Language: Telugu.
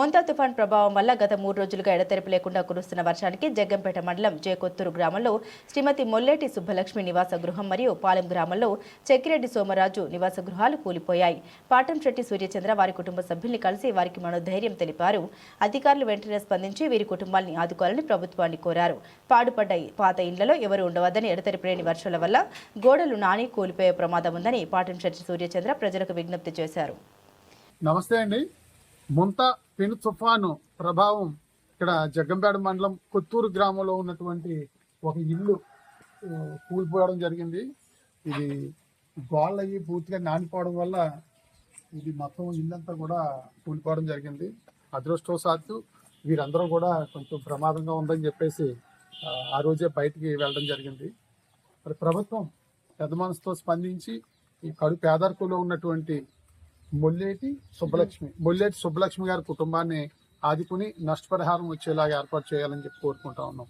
మోంతా తుఫాన్ ప్రభావం వల్ల గత మూడు రోజులుగా ఎడతెరిపి లేకుండా కురుస్తున్న వర్షానికి జగ్గంపేట మండలం జేకొత్తూరు గ్రామంలో శ్రీమతి మొల్లేటి సుబ్బలక్ష్మి నివాస గృహం మరియు పాలెం గ్రామంలో చెక్కిరెడ్డి సోమరాజు నివాస గృహాలు కూలిపోయాయి. పాటంశెట్టి సూర్యచంద్ర వారి కుటుంబ సభ్యుల్ని కలిసి వారికి మనోధైర్యం తెలిపారు. అధికారులు వెంటనే స్పందించి వీరి కుటుంబాన్ని ఆదుకోవాలని ప్రభుత్వాన్ని కోరారు. పాడుపడ్డ పాత ఇండ్లలో ఎవరు ఉండవద్దని ఎడతెరిపి వర్షాల వల్ల గోడలు నాని కూలిపోయే ప్రమాదం ఉందని పాటంశెట్టి సూర్యచంద్ర ప్రజలకు విజ్ఞప్తి చేశారు. నమస్తే అండి. ముంత పెను తుఫాను ప్రభావం ఇక్కడ జగ్గంపేట మండలం కొత్తూరు గ్రామంలో ఉన్నటువంటి ఒక ఇల్లు కూలిపోవడం జరిగింది. ఇది గోళ్ళ అయ్యి పూర్తిగా నానిపోవడం వల్ల ఇది మొత్తం ఇల్లంతా కూడా కూలిపోవడం జరిగింది. అదృష్టవశాత్తు వీరందరూ కూడా కొంచెం ప్రమాదంగా ఉందని చెప్పేసి ఆ, ఆ రోజే బయటికి వెళ్ళడం జరిగింది. మరి ప్రభుత్వం పెద్ద మనసుతో స్పందించి ఈ కడు పేదరికంలో ఉన్నటువంటి మొల్లేటి సుబ్బలక్ష్మి. మొల్లేటి సుబ్బలక్ష్మి గారి కుటుంబాన్ని ఆదుకుని నష్టపరిహారం వచ్చేలాగా ఏర్పాటు చేయాలని చెప్పి కోరుకుంటా ఉన్నాం.